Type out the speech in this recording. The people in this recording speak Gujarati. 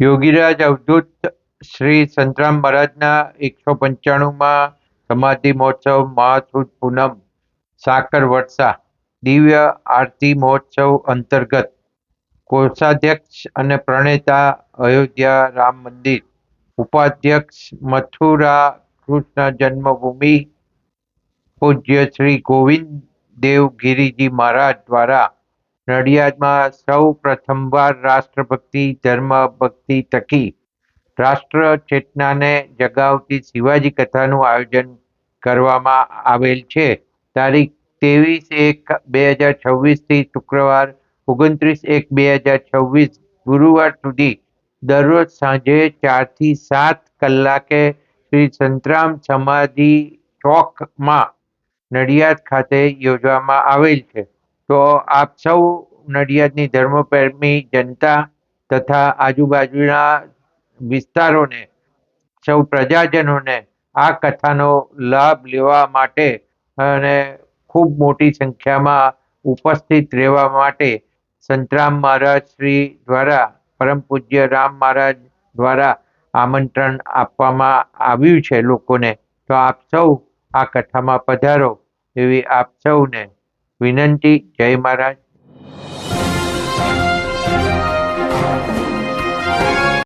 યોગીરાજ અવધૂત શ્રી સંતરામ મહારાજના એકસો પંચાણુંમાં સમાધિ મહોત્સવ મહાસુદ પૂનમ, સાકર વર્ષા, દિવ્ય આરતી મહોત્સવ અંતર્ગત કોષાધ્યક્ષ અને પ્રણેતા અયોધ્યા રામ મંદિર, ઉપાધ્યક્ષ મથુરા કૃષ્ણ જન્મભૂમિ પૂજ્ય શ્રી ગોવિંદ દેવ ગિરિજી મહારાજ દ્વારા નડિયાદમાં સૌ પ્રથમવાર રાષ્ટ્રભક્તિ ધર્મભક્તિ થકી રાષ્ટ્ર ચેતનાને જગાવતી શિવાજી કથાનું આયોજન કરવામાં આવેલ છે. તારીખ ત્રેવીસ એક બે હજાર છવ્વીસથી શુક્રવાર ઓગણત્રીસ એક બે હજાર છવ્વીસ ગુરુવાર સુધી દરરોજ સાંજે ચારથી સાત કલાકે શ્રી સંતરામ સમાધિ ચોકમાં નડિયાદ ખાતે યોજવામાં આવેલ છે. તો આપ સૌ નડિયાદની ધર્મપ્રેમી જનતા તથા આજુબાજુના વિસ્તારોને, સૌ પ્રજાજનોને આ કથાનો લાભ લેવા માટે અને ખૂબ મોટી સંખ્યામાં ઉપસ્થિત રહેવા માટે સંતરામ મહારાજ શ્રી દ્વારા, પરમ પૂજ્ય રામ મહારાજ દ્વારા આમંત્રણ આપવામાં આવ્યું છે લોકોને. તો આપ સૌ આ કથામાં પધારો એવી આપ સૌને વિનંતી જય મહારાજ.